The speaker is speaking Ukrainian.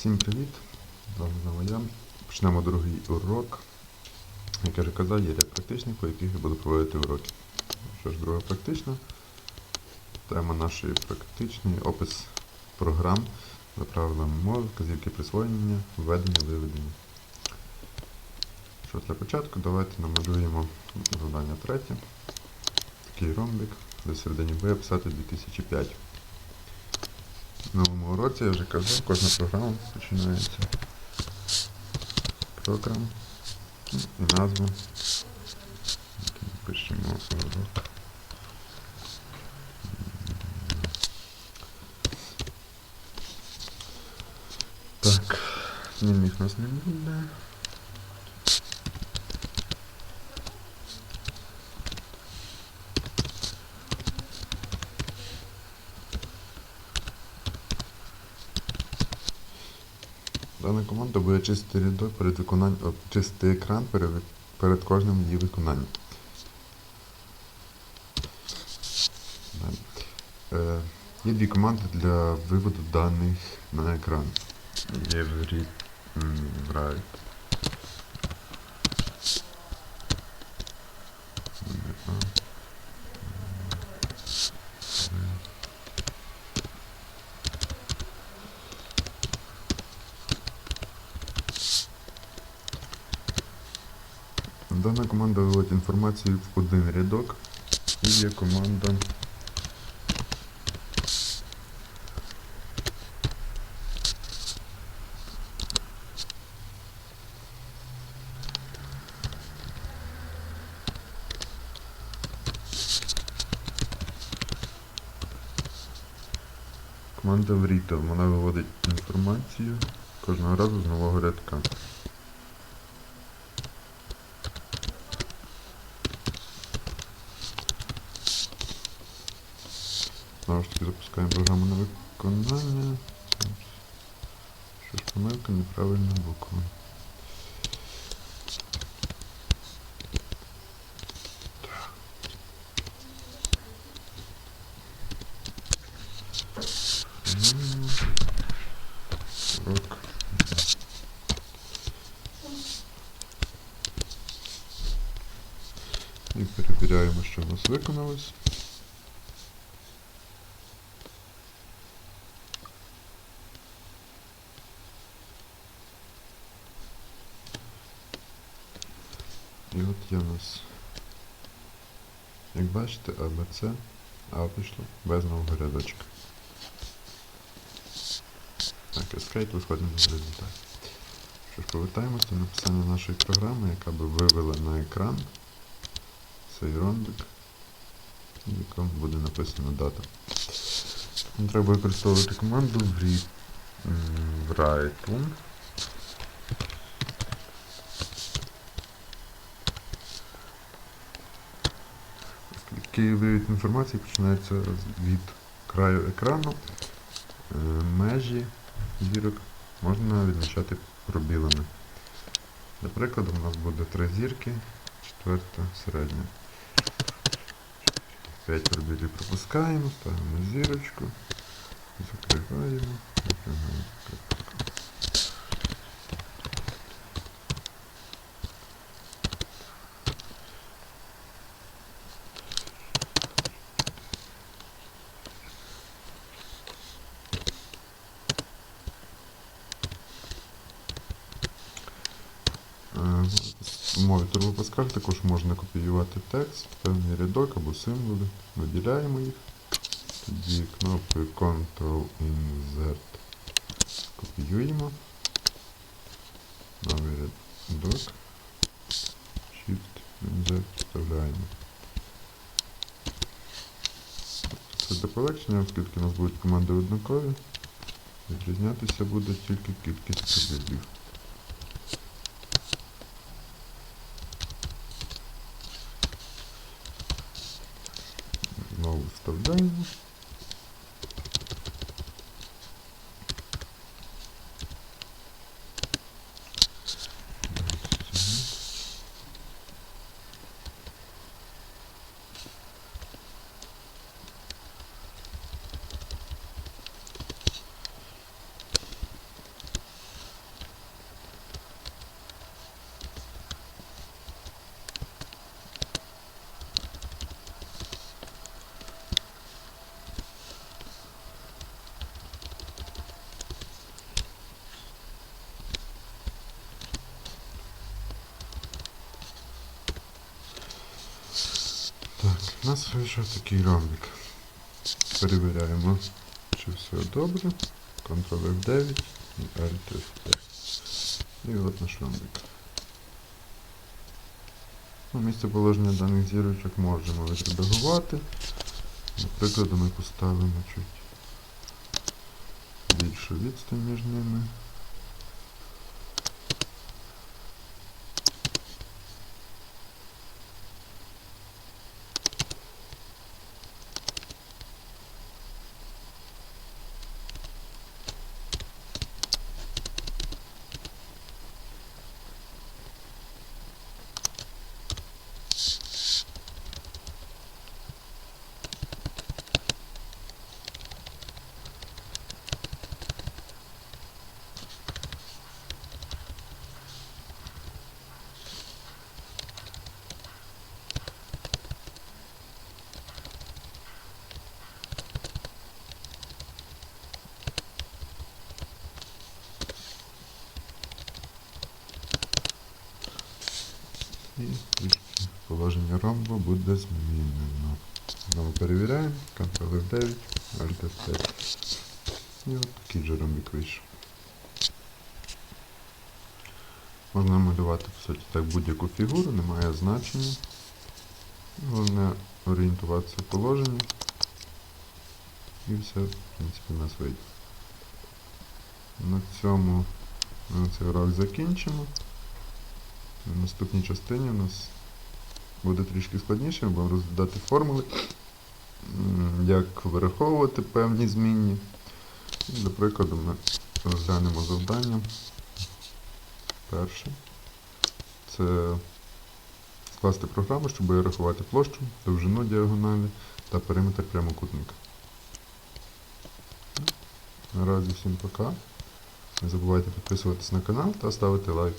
Всім привіт! Знову. Почнемо другий урок. Як я вже казав, є ряд практичних, по яких я буду проводити уроки. Що ж, друга практична. Тема нашої практичної опис програм за правилами мови, вказівки присвоєння, введення, виведення. Що для початку давайте намалюємо завдання третє. Такий ромбик. До середині буде писати 2005. В новому уроці я вже казав, кожна програма починається з програм ну, і назва. Окей, Пишемо урок. Так, змінних у нас не буде. Дана команда буде чистити рядок перед виконанням, чистити екран перед, кожним її виконанням. Е, є дві команди для виводу даних на екран. Є write. Дана команда виводить інформацію в один рядок. І є команда Команда в Retail. Вона виводить інформацію кожного разу з нового рядка. Знову ж таки запускаємо програму на виконання. Що ж помилка. М, Урок. І перевіряємо, що в нас виконалось. І от є у нас, як бачите, АБЦ, А пішло без нового рядочка. Так, Escape виходимо на результат. Що ж, повертаємося написання нашої програми, яка би вивела на екран цей ромбик, в якому буде написана дата. Треба використовувати команду в write Оскільки вивід інформації починається від краю екрану, е, межі зірок можна відмічати пробілами. Для прикладу у нас буде три зірки, четверта середня. П'ять пробілів пропускаємо, ставимо зірочку, закриваємо, закриваємо. В мові TurboPascal також можна копіювати текст, певний рядок або символи. Виділяємо їх. Тоді кнопкою Ctrl-Insert копіюємо. Новий рядок. Shift-Insert вставляємо. Це для полегшення, оскільки у нас будуть команди однакові. Відрізнятися буде тільки кількість пробілів. Знову вставляємо. У нас вийшов такий ромбик. Перевіряємо, чи все добре. Ctrl F9 і Alt F5. І от наш ромбик. Ну, місце положення даних зірочок можемо відредагувати. Наприклад, ми поставимо чуть більшу відстань між ними. І трішки положення ромбу буде змінено. Знову перевіряємо. Ctrl F9, Alt F5. І от такий же ромбик вийшов. Можна малювати по суті так будь-яку фігуру, немає значення. Головне орієнтуватися в положенні. І все, в принципі, у нас вийде. На цьому ми цей урок закінчимо. В наступній частині у нас буде трішки складніше, ми будемо розглядати формули, як вираховувати певні змінні. До прикладу, ми розглянемо завдання. Перше. Це скласти програму, щоб вирахувати площу, довжину діагоналі та периметр прямокутника. Наразі всім пока. Не забувайте підписуватись на канал та ставити лайк.